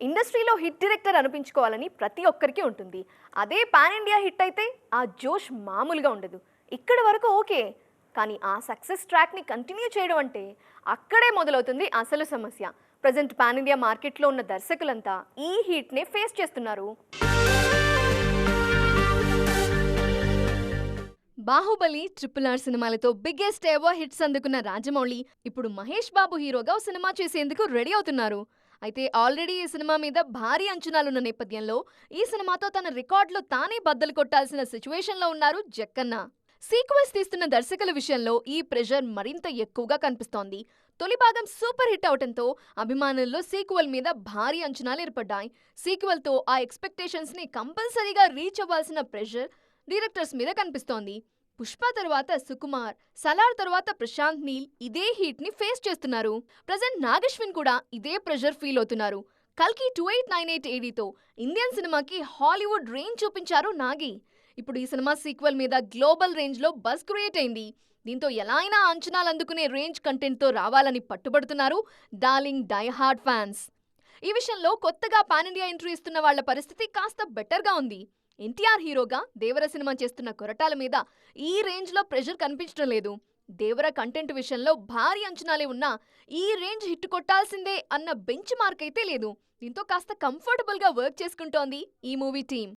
ఇండస్ట్రీలో hit director అనిపించుకోవాలని ప్రతి ఒక్కరికి ఉంటుంది. అదే పాన్ ఇండియా హిట్ అయితే ఆ జోష్ మామూలుగా ఉండదు. ఇక్కడ వరకు ఓకే. కానీ ఆ సక్సెస్ ట్రాక్ని కంటిన్యూ చేయడం అంటే అక్కడే మొదలవుతుంది అసలు సమస్య. ప్రజెంట్ పాన్ ఇండియా మార్కెట్లో ఉన్న దర్శకులంతా ఈ హిట్నే ఫేస్ చేస్తున్నారు. బాహుబలి ట్రిపుల్ ఆర్ సినిమాలతో బిగ్గెస్ట్ ఎవో హిట్స్ అందుకున్న రాజమౌళి ఇప్పుడు మహేష్ బాబు హీరోగా ఓ సినిమా చేసేందుకు రెడీ అవుతున్నారు. అయితే ఆల్రెడీ ఈ సినిమా మీద భారీ అంచనాలున్న నేపథ్యంలో ఈ సినిమాతో తన రికార్డులో తానే బద్దలు కొట్టాల్సిన సిచ్యువేషన్లో ఉన్నారు జక్కన్న. సీక్వెల్స్ తీస్తున్న దర్శకుల విషయంలో ఈ ప్రెషర్ మరింత ఎక్కువగా కనిపిస్తోంది. తొలి భాగం సూపర్ హిట్ అవటంతో అభిమానుల్లో సీక్వెల్ మీద భారీ అంచనాలు ఏర్పడ్డాయి. సీక్వెల్తో ఆ ఎక్స్పెక్టేషన్స్ని కంపల్సరీగా రీచ్ అవ్వాల్సిన ప్రెషర్ డైరెక్టర్స్ మీద కనిపిస్తోంది. పుష్ప తర్వాత సుకుమార్ సలార్ తర్వాత ప్రశాంత్ నీల్ ఇదే హీట్ని ఫేస్ చేస్తున్నారు. ప్రజెంట్ నాగశ్విన్ కూడా ఇదే ప్రెషర్ ఫీల్ అవుతున్నారు. కల్కి టూ ఎయిట్ నైన్ ఎయిట్ ఏడీతో ఇండియన్ సినిమాకి హాలీవుడ్ రేంజ్ చూపించారు నాగి. ఇప్పుడు ఈ సినిమా సీక్వెల్ మీద గ్లోబల్ రేంజ్లో బస్ క్రియేట్ అయింది. దీంతో ఎలా అయినా అంచనాలు అందుకునే రేంజ్ కంటెంట్తో రావాలని పట్టుబడుతున్నారు డార్లింగ్ డైహార్డ్ ఫ్యాన్స్. ఈ విషయంలో కొత్తగా పాన్ ఇండియా ఎంట్రీ ఇస్తున్న వాళ్ళ పరిస్థితి కాస్త బెటర్గా ఉంది. ఎన్టీఆర్ హీరోగా దేవర సినిమా చేస్తున్న కొరటాల మీద ఈ రేంజ్లో ప్రెషర్ కనిపించడం లేదు. దేవర కంటెంట్ విషయంలో భారీ అంచనాలే ఉన్నా ఈ రేంజ్ హిట్ కొట్టాల్సిందే అన్న బెంచ్ మార్క్ అయితే లేదు. దీంతో కాస్త కంఫర్టబుల్గా వర్క్ చేసుకుంటోంది ఈ మూవీ టీం